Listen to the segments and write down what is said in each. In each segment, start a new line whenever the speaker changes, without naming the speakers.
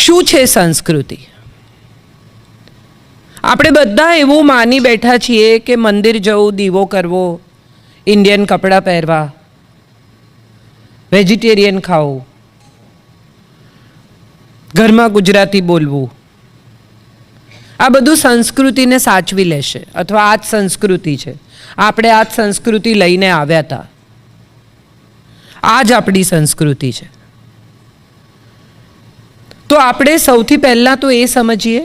શું છે સંસ્કૃતિ? આપણે બધા એવું માની બેઠા છીએ કે મંદિર જવું, દીવો કરવો, ઇન્ડિયન કપડાં પહેરવા, વેજીટેરિયન ખાવું, ઘરમાં ગુજરાતી બોલવું. આ બધું સંસ્કૃતિને સાચવી લેશે, અથવા આ જ સંસ્કૃતિ છે. આપણે આ જ સંસ્કૃતિ લઈને આવ્યા હતા આ જ આપણી સંસ્કૃતિ છે. તો આપણે સૌથી પહેલાં તો એ સમજીએ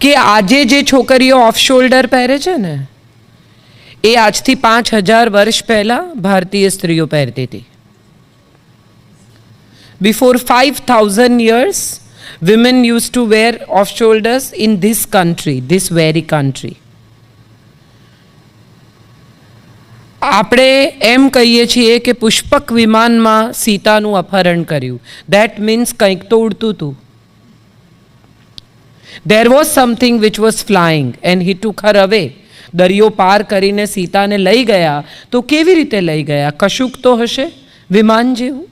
કે આજે જે છોકરીઓ ઓફ શોલ્ડર પહેરે છે ને, એ આજથી પાંચ હજાર વર્ષ પહેલાં ભારતીય સ્ત્રીઓ પહેરતી હતી. Before five thousand years women use to wear of shoulders in this country this very country આપણે એમ કહીએ છીએ કે પુષ્પક વિમાનમાં સીતાનું અપહરણ કર્યું. દેટ મીન્સ કંઈક તો ઉડતું હતું. There was something which was flying and he took her away દરિયો પાર કરીને સીતાને લઈ ગયા. તો કેવી રીતે લઈ ગયા? કશુંક તો હશે? વિમાન જેવું?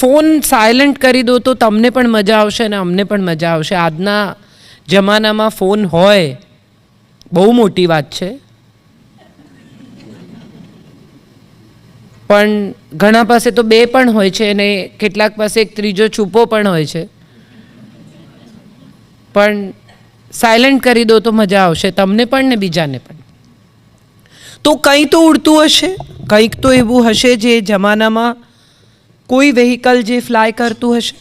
ફોન સાયલન્ટ કરી દો તો તમને પણ મજા આવશે અને અમને પણ મજા આવશે. આજના જમાનામાં ફોન હોય બહુ મોટી વાત છે. પણ ઘણા પાસે તો બે પણ હોય છે અને કેટલાક પાસે એક ત્રીજો છૂપો પણ હોય છે. પણ સાયલન્ટ કરી દો તો મજા આવશે, તમને પણ ને બીજાને પણ. તો કંઈ તો ઉડતું હશે? કંઈક તો એવું હશે જે જમાનામાં કોઈ વેહિકલ જે ફ્લાય કરતું હશે?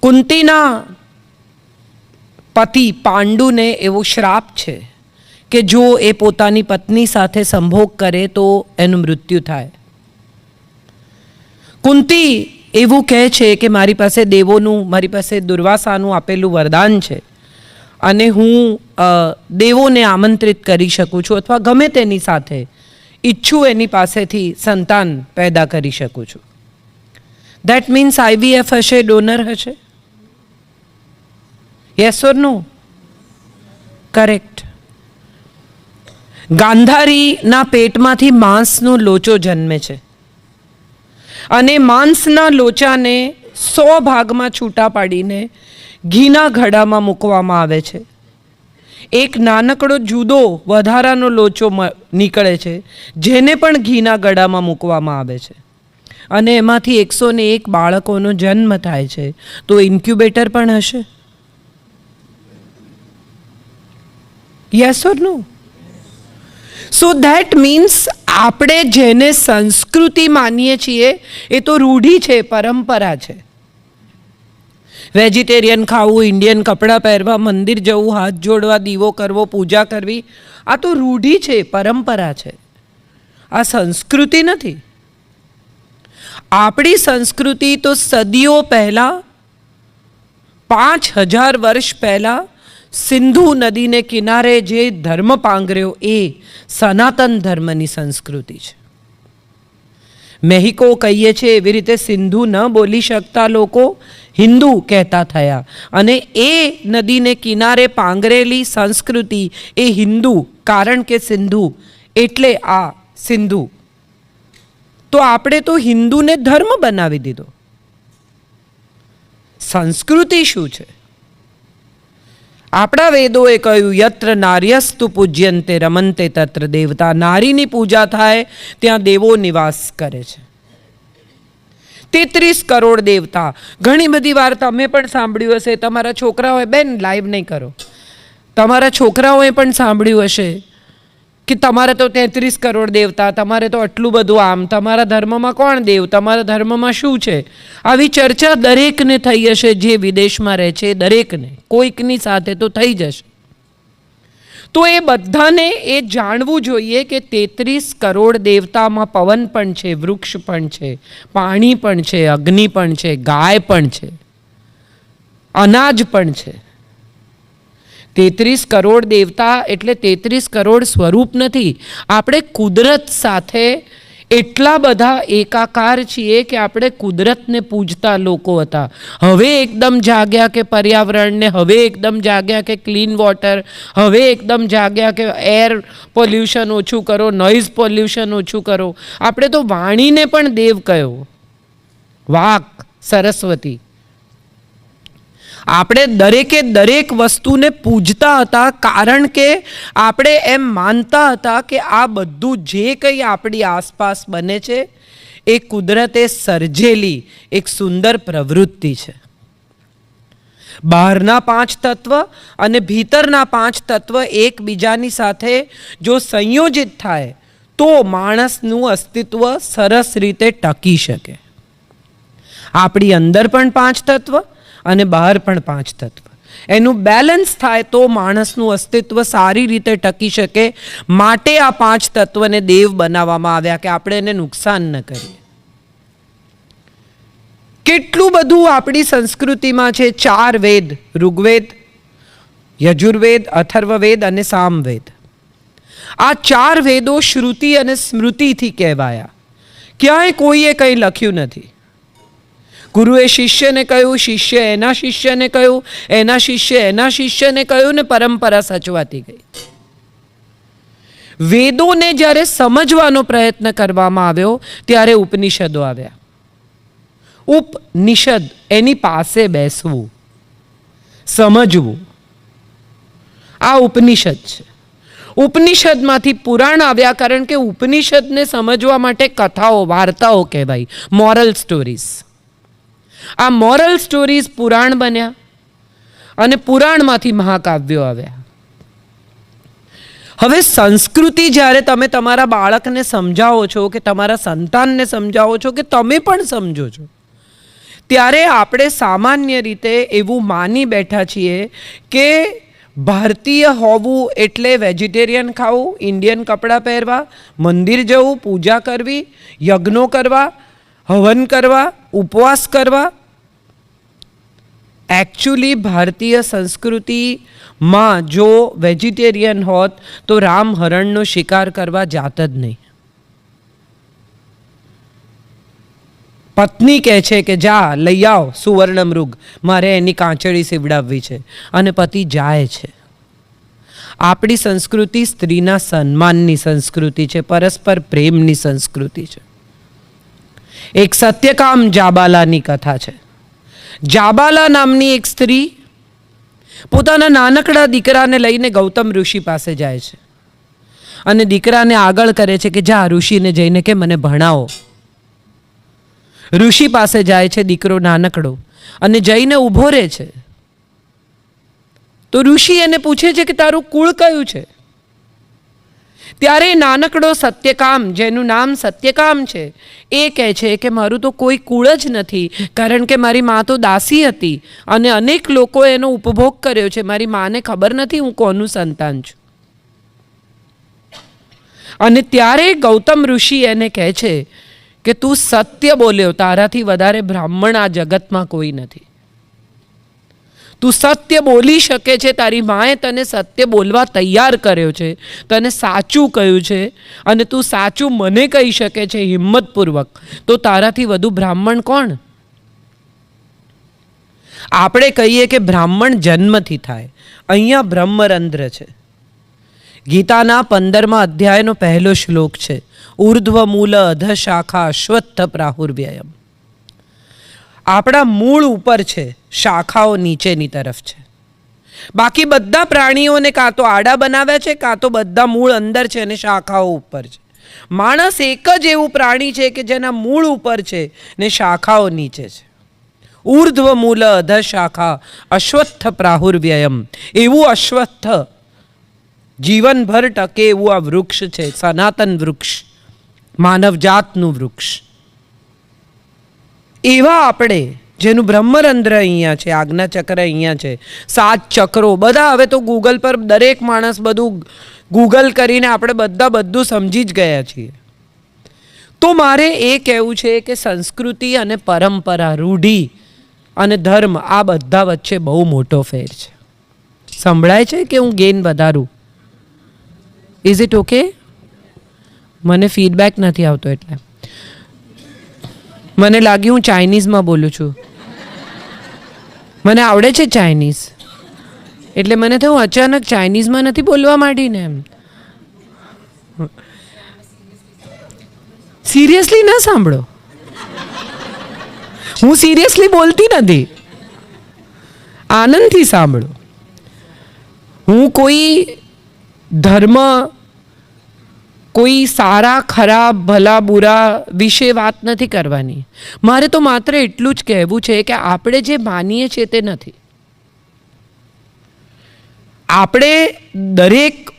કુંતીના પતિ પાંડુને એવો શ્રાપ છે કે જો એ પોતાની પત્ની સાથે સંભોગ કરે તો એનું મૃત્યુ થાય. કુંતી એવું કહે છે કે મારી પાસે દેવોનું, મારી પાસે દુર્વાસાનું આપેલું વરદાન છે અને હું દેવોને આમંત્રિત કરી શકું છું અથવા ગમે તેની સાથે ઈચ્છું એની પાસેથી સંતાન પેદા કરી શકું છું. દેટ મીન્સ આઈવીએફ હશે ડોનર હશે? યસ ઓર નો કરેક્ટ ગાંધારીના પેટમાંથી માંસનો લોચો જન્મે છે. અને માંસના લોચાને સો ભાગમાં છૂટા પાડીને ઘીના ઘડામાં મૂકવામાં આવે છે. એક નાનકડો જુદો વધારાનો લોચો નીકળે છે, જેને પણ ઘીના ગળામાં મૂકવામાં આવે છે. અને એમાંથી એકસો ને એક બાળકોનો જન્મ થાય છે. તો ઇન્ક્યુબેટર પણ હશે? Yes or no so that means આપણે જેને સંસ્કૃતિ માનીએ છીએ, એ તો રૂઢી છે, પરંપરા છે. વેજીટેરિયન ખાવું ઇન્ડિયન કપડાં પહેરવા, મંદિર જવું, હાથ જોડવા, દીવો કરવો, પૂજા કરવી, આ તો રૂઢી છે, પરંપરા છે. આ સંસ્કૃતિ નથી. આપણી સંસ્કૃતિ તો સદીઓ પહેલાં પાંચ હજાર વર્ષ પહેલાં સિંધુ નદીને કિનારે જે ધર્મ પાંગર્યો એ સનાતન ધર્મની સંસ્કૃતિ છે. મેહિકો કહીએ છીએ એવી રીતે સિંધુ ન બોલી શકતા લોકો હિન્દુ કહેતા થયા અને એ નદીને કિનારે પાંગરેલી સંસ્કૃતિ એ હિન્દુ, કારણ કે સિંધુ એટલે આ સિંધુ. તો આપણે તો હિન્દુને ધર્મ બનાવી દીધો. સંસ્કૃતિ શું છે? આપણા વેદોએ કહ્યું, યત્ર નાર્યસ્તુ પૂજ્યંતે રમંતે તત્ર દેવતા. નારીની પૂજા થાય, ત્યાં દેવો નિવાસ કરે છે. તેત્રીસ કરોડ દેવતા. ઘણી બધી વાર તમે પણ સાંભળ્યું હશે, તમારા છોકરાઓએ, બેન લાઈવ નહીં કરો. તમારા છોકરાઓએ પણ સાંભળ્યું હશે કે તમારે તો તેત્રીસ કરોડ દેવતા, તમારે તો આટલું બધું આમ, તમારા ધર્મમાં કોણ દેવ, તમારા ધર્મમાં શું છે? આવી ચર્ચા દરેકને થઈ હશે જે વિદેશમાં રહે છે દરેકને, કોઈકની સાથે તો થઈ જશે તો એ બધાને એ જાણવું જોઈએ કે તેત્રીસ કરોડ દેવતામાં પવન પણ છે, વૃક્ષ પણ છે, પાણી પણ છે, અગ્નિ પણ છે, ગાય પણ છે, અનાજ પણ છે. તેત્રીસ કરોડ દેવતા એટલે તેત્રીસ કરોડ સ્વરૂપ નથી. આપણે કુદરત સાથે એટલા બધા એકાકાર છીએ કે આપણે કુદરતને પૂજતા લોકો હતા. હવે એકદમ જાગ્યા કે પર્યાવરણને, હવે એકદમ જાગ્યા કે ક્લીન વોટર હવે એકદમ જાગ્યા કે એર પોલ્યુશન ઓછું કરો નોઇઝ પોલ્યુશન ઓછું કરો. આપણે તો વાણીને પણ દેવ કહ્યો વાક સરસ્વતી. આપણે દરેકે દરેક વસ્તુને પૂજતા હતા કારણ કે આપણે એમ માનતા હતા કે આ બધું જે કંઈ આપણી આસપાસ બને છે, એ કુદરતે સર્જેલી એક સુંદર પ્રવૃત્તિ છે. બહારના પાંચ તત્વ અને ભીતરના પાંચ તત્વ એકબીજાની સાથે જો સંયોજિત થાય, તો માણસનું અસ્તિત્વ સરસ રીતે ટકી શકે. આપણી અંદર પણ પાંચ તત્વ અને બહાર પણ પાંચ તત્વ. એનું બેલેન્સ થાય તો માણસનું અસ્તિત્વ સારી રીતે ટકી શકે. માટે આ પાંચ તત્વને દેવ બનાવવામાં આવ્યા કે આપણે એને નુકસાન ન કરીએ. કેટલું બધું આપણી સંસ્કૃતિમાં છે? ચાર વેદ, ઋગ્વેદ, યજુર્વેદ, અથર્વવેદ અને સામવેદ. આ ચાર વેદો શ્રુતિ અને સ્મૃતિથી કહેવાયા. ક્યાંય કોઈએ કંઈ લખ્યું નથી. ગુરુએ શિષ્યને કહ્યું, શિષ્ય એના શિષ્યને કહ્યું, એના શિષ્ય એના શિષ્યને કહ્યું ને પરંપરા સચવાતી ગઈ. વેદોને જ્યારે સમજવાનો પ્રયત્ન કરવામાં આવ્યો, ત્યારે ઉપનિષદો આવ્યા. ઉપનિષદ એની પાસે બેસવું, સમજવું. આ ઉપનિષદ છે. ઉપનિષદમાંથી પુરાણ આવ્યા કારણ કે ઉપનિષદને સમજવા માટે કથાઓ, વાર્તાઓ કહેવાય, મોરલ સ્ટોરીઝ. આ મોરલ સ્ટોરીઝ પુરાણ બન્યા અને પુરાણમાંથી મહાકાવ્યો આવ્યા. હવે સંસ્કૃતિ જ્યારે તમે તમારા બાળકને સમજાવો છો કે તમારા સંતાનને સમજાવો છો કે તમે પણ સમજો છો, ત્યારે આપણે સામાન્ય રીતે એવું માની બેઠા છીએ કે ભારતીય હોવું એટલે વેજીટેરિયન ખાવું, ઇન્ડિયન કપડાં પહેરવા, મંદિર જવું, પૂજા કરવી, યજ્ઞો કરવા, હવન કરવા ઉપવાસ કરવા? એકચ્યુઅલી ભારતીય સંસ્કૃતિમાં જો વેજીટેરિયન હોત, તો રામ હરણનો શિકાર કરવા જાત જ નહીં. પત્ની કહે છે કે, જા, લઈ આવ સુવર્ણ મૃગ મારે એની કાંચળી સીવડાવવી છે. અને પતિ જાય છે. આપણી સંસ્કૃતિ સ્ત્રીના સન્માનની સંસ્કૃતિ છે, પરસ્પર પ્રેમની સંસ્કૃતિ છે. એક સત્યકામ જાબાલાની કથા છે. જાબાલા નામની એક સ્ત્રી પોતાના નાનકડા દીકરાને લઈને ગૌતમ ઋષિ પાસે જાય છે. અને દીકરાને આગળ કરે છે કે જા ઋષિને જઈને કે મને ભણાવો. ઋષિ પાસે જાય છે દીકરો નાનકડો અને જઈને ઊભો રહે છે. તો ઋષિ એને પૂછે છે કે તારું કુળ કયું છે? ત્યારે નાનકડો સત્યકામ, જેનું નામ સત્યકામ છે, એ કહે છે કે મારું તો કોઈ કુળ જ નથી, કારણ કે મારી મા તો દાસી હતી અને અનેક લોકો એનો ઉપભોગ કર્યો છે. મારી માને ખબર નથી હું કોનું સંતાન છું. અને ત્યારે ગૌતમ ઋષિ એને કહે છે કે તું સત્ય બોલ્યો, તારાથી વધારે બ્રાહ્મણ આ જગતમાં કોઈ નથી. તું સત્ય બોલી શકે છે, તારી માએ તને સત્ય બોલવા તૈયાર કર્યો છે, તને સાચું કહ્યું છે અને તું સાચું મને કહી શકે છે હિંમતપૂર્વક. તો તારાથી વધુ બ્રાહ્મણ કોણ? આપણે કહીએ કે બ્રાહ્મણ જન્મથી થાય. અહીંયા બ્રહ્મરંધ્ર છે. ગીતાના પંદરમા અધ્યાયનો પહેલો શ્લોક છે ઉર્ધ્વ મૂલ અધ શાખા અશ્વત્થ પ્રાહુર્વ્યયમ આપણા મૂળ ઉપર છે, શાખાઓ નીચેની તરફ છે. બાકી બધા પ્રાણીઓને કાં તો આડા બનાવ્યા છે, કાં તો બધા મૂળ અંદર છે અને શાખાઓ ઉપર છે. માણસ એક જ એવું પ્રાણી છે કે જેના મૂળ ઉપર છે ને શાખાઓ નીચે છે. ઉર્ધ્વ મૂલ અધ શાખા અશ્વત્થ પ્રાહુર્વ્યયમ. એવું અશ્વત્થ જીવનભર ટકે એવું આ વૃક્ષ છે, સનાતન વૃક્ષ, માનવજાતનું વૃક્ષ. એવા આપણે જેનું બ્રહ્મરંધ્ર અહીંયા છે આજ્ઞાચક્ર અહીંયા છે, સાત ચક્રો, બધા હવે તો ગૂગલ પર દરેક માણસ બધું ગૂગલ કરીને આપણે બધા બધું સમજી જ ગયા છીએ. તો મારે એ કહેવું છે કે સંસ્કૃતિ અને પરંપરા, રૂઢી અને ધર્મ આ બધા વચ્ચે બહુ મોટો ફેર છે. સંભળાય છે કે હું ગેન વધારું? ઇઝ ઇટ ઓકે મને ફીડબેક નથી આવતો એટલે. મને લાગ્યું હું ચાઇનીઝમાં બોલું છું. મને આવડે છે ચાઇનીઝ. એટલે મને થયું અચાનક ચાઇનીઝમાં નથી બોલવા માંડીને એમ. સિરિયસલી ના સાંભળો. હું સિરિયસલી બોલતી નથી. આનંદથી સાંભળો. હું કોઈ ધર્મ કોઈ સારા ખરાબ ભલા, બુરા વિશે વાત નથી કરવાની. મારે તો માત્ર એટલું જ કહેવું છે કે આપણે જે માનીએ છીએ તે નથી. આપણે દરેક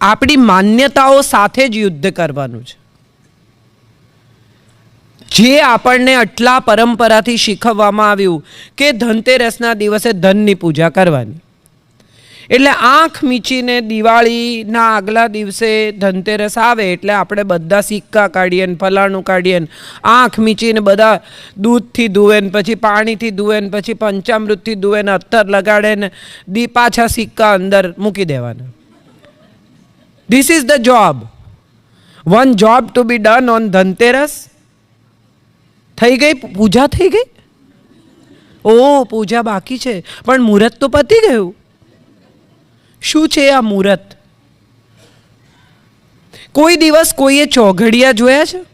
આપણી માન્યતાઓ સાથે જ યુદ્ધ કરવાનું છે. જે આપણને આટલા પરંપરાથી શીખવવામાં આવ્યું કે ધનતેરસના દિવસે ધનની પૂજા કરવાની. એટલે આંખ મીચીને દિવાળીના આગલા દિવસે ધનતેરસ આવે એટલે આપણે બધા સિક્કા કાઢીએ ને ફલાણું કાઢીએ ને આંખ મીચીને બધા દૂધથી ધુએ ને પછી પાણીથી ધુએ ને પછી પંચામૃતથી ધુએ ને અત્તર લગાડે ને દી પાછા સિક્કા અંદર મૂકી દેવાના. This is the job one job to be done on Dhanteras. થઈ ગઈ? પૂજા થઈ ગઈ? ઓ, પૂજા બાકી છે. પણ મુહૂર્ત તો પતી ગયું. શું છે આ મુહૂર્ત? કોઈ દિવસ કોઈએ ચોઘડિયા જોયા છે?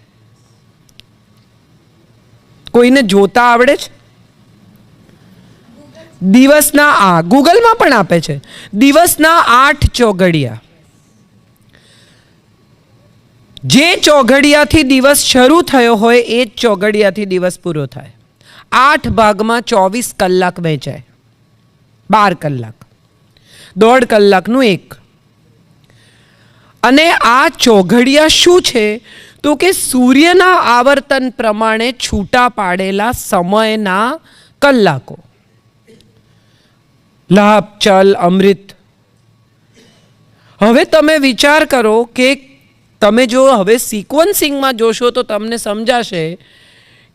કોઈને જોતા આવડે છે? દિવસના આ, ગૂગલમાં પણ આપે છે. દિવસના આઠ ચોઘડિયા. જે ચોઘડિયાથી દિવસ શરૂ થયો હોય, એ જ ચોઘડિયાથી દિવસ પૂરો થાય. આઠ ભાગમાં ચોવીસ કલાક વહેંચાય. બાર કલાક. દોઢ કલાકનું એક. અને આ ચોઘડિયા શું છે? તો કે સૂર્યના આવર્તન પ્રમાણે છૂટા પાડેલા સમયના કલાકો. લાભ, ચલ, અમૃત. હવે તમે વિચાર કરો કે તમે જો હવે સિક્વન્સિંગમાં જોશો તો તમને સમજાશે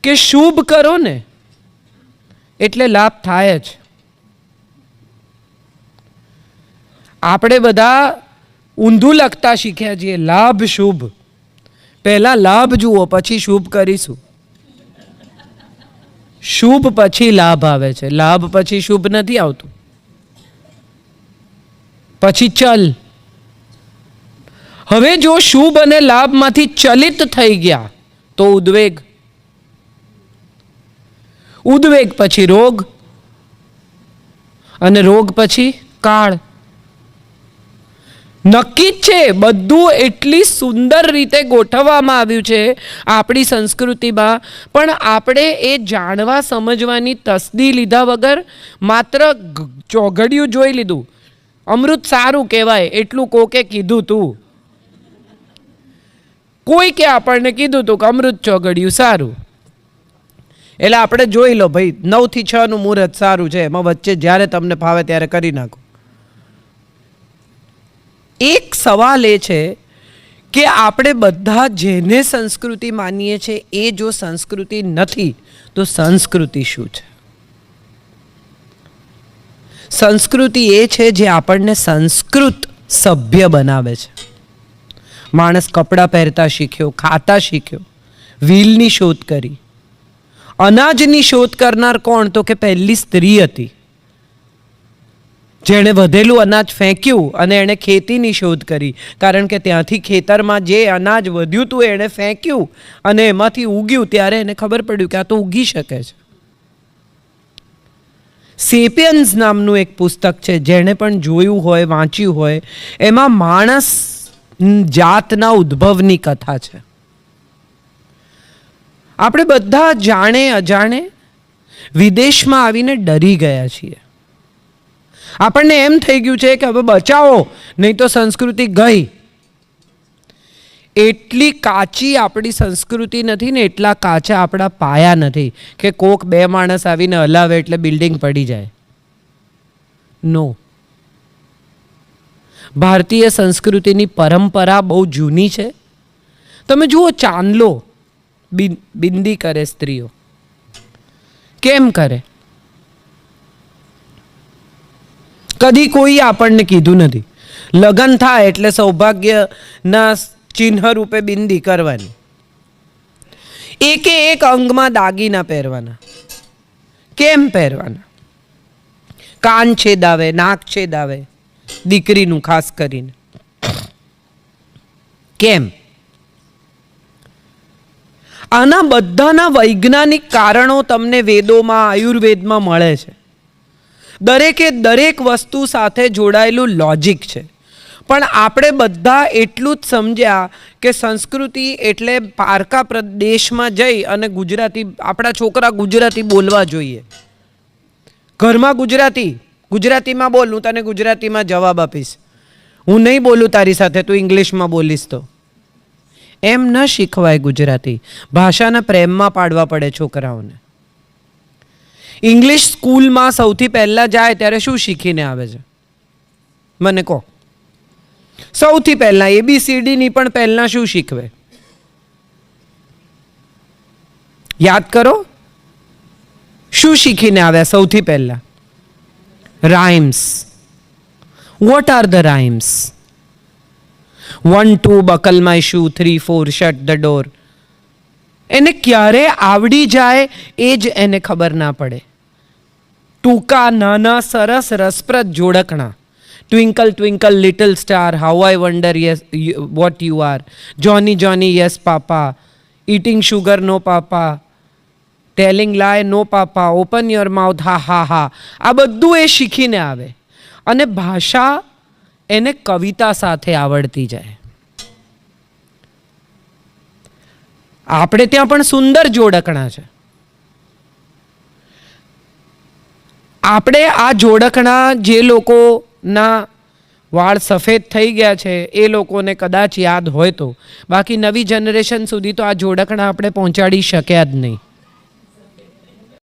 કે શુભ કરો ને. એટલે લાભ થાય જ. આપણે બધા ઊંધું લખતા શીખ્યા છીએ, લાભ શુભ. પહેલા લાભ જુઓ, પછી શુભ કરીશું. શુભ પછી લાભ આવે છે. લાભ પછી શુભ નથી આવતું. પછી ચલ. હવે જો શુભ અને લાભમાંથી ચલિત થઈ ગયા, તો ઉદ્વેગ. ઉદ્વેગ પછી રોગ. અને રોગ પછી કાળ. નક્કી જ છે, બધું એટલી સુંદર રીતે ગોઠવવામાં આવ્યું છે આપણી સંસ્કૃતિમાં. પણ આપણે એ જાણવા, સમજવાની તસદી લીધા વગર માત્ર ચોઘડિયું જોઈ લીધું. અમૃત સારું કહેવાય, એટલું કોકે કીધું તું. કોઈ કે આપણને કીધું તું કે અમૃત ચોઘડિયું સારું. એટલે આપણે જોઈ લો ભાઈ, નવથી છનું મુહૂર્ત સારું છે, એમાં વચ્ચે જ્યારે તમને ફાવે ત્યારે કરી નાખો. એક સવાલ એ છે કે આપણે બધા જેને સંસ્કૃતિ માનીએ છીએ એ જો સંસ્કૃતિ નથી, તો સંસ્કૃતિ શું છે? સંસ્કૃતિ એ છે જે આપણને સંસ્કૃત સભ્ય બનાવે છે. માણસ કપડાં પહેરતા શીખ્યો, ખાતા શીખ્યો, વ્હીલની શોધ કરી. અનાજની શોધ કરનાર કોણ? તો કે પહેલી સ્ત્રી હતી. જેણે વધેલું અનાજ ફેંક્યું અને એણે ખેતીની શોધ કરી. કારણ કે ત્યાંથી ખેતરમાં જે અનાજ વધ્યું હતું એણે ફેંક્યું અને એમાંથી ઉગ્યું ત્યારે એને ખબર પડ્યું કે આ તો ઉગી શકે છે. સેપિયન્સ નામનું એક પુસ્તક છે, જેણે પણ જોયું હોય, વાંચ્યું હોય, એમાં માણસ જાતના ઉદ્ભવની કથા છે. આપણે બધા જાણે અજાણે વિદેશમાં આવીને ડરી ગયા છીએ. આપણને એમ થઈ ગયું છે કે હવે બચાવો, નહીં તો સંસ્કૃતિ ગઈ. એટલી કાચી આપણી સંસ્કૃતિ નથી ને એટલા કાચા આપણા પાયા નથી કે કોક બે માણસ આવીને હલાવે એટલે બિલ્ડિંગ પડી જાય. નો ભારતીય સંસ્કૃતિની પરંપરા બહુ જૂની છે. તમે જુઓ ચાંદલો બિંદી કરે સ્ત્રીઓ. કેમ કરે? કદી કોઈ આપણને કીધું નથી. લગ્ન થાય એટલે સૌભાગ્યના ચિહ્ન રૂપે બિંદી કરવાની. એકે એક અંગમાં દાગીના પહેરવાના. કેમ પહેરવાના? કાન છેદાવે, નાક છેદાવે, દીકરીનું ખાસ કરીને. કેમ? આના બધાના વૈજ્ઞાનિક કારણો તમને વેદોમાં, આયુર્વેદમાં મળે છે. દરેકે દરેક વસ્તુ સાથે જોડાયેલું લોજિક છે. પણ આપણે બધા એટલું જ સમજ્યા કે સંસ્કૃતિ એટલે પારકા પ્રદેશમાં જઈ અને ગુજરાતી, આપણા છોકરા ગુજરાતી બોલવા જોઈએ. ઘરમાં ગુજરાતી, ગુજરાતીમાં બોલ, હું તને ગુજરાતીમાં જવાબ આપીશ. હું નહીં બોલું તારી સાથે, તું ઇંગ્લિશમાં બોલીશ તો. એમ ન શીખવાય ગુજરાતી. ભાષાના પ્રેમમાં પાડવા પડે છોકરાઓને. ઇંગ્લિશ સ્કૂલમાં સૌથી પહેલાં જાય ત્યારે શું શીખીને આવે છે? મને કહો. સૌથી પહેલાં એબીસીડીની પણ પહેલાં શું શીખવે? યાદ કરો. શું શીખીને આવ્યા સૌથી પહેલાં? Rhymes what are the rhymes one two buckle my shoe three four shut the door એને ક્યારે આવડી જાય એ જ એને ખબર ના પડે. ટૂંકા, નાના, સરસ, રસપ્રદ જોડકણા. Twinkle twinkle little star how I wonder yes what you are Johnny Johnny yes papa eating sugar no papa telling lie no papa open your mouth ha ha ha આ બધું એ શીખીને આવે. અને ભાષા એને કવિતા સાથે આવડતી જાય. આપણે ત્યાં પણ સુંદર જોડકણા છે. આપણે આ જોડકણા જે લોકોના વાળ સફેદ થઈ ગયા છે, એ લોકોને કદાચ યાદ હોય તો. બાકી નવી જનરેશન સુધી તો આ જોડકણા આપણે પહોંચાડી શક્યા જ નહીં.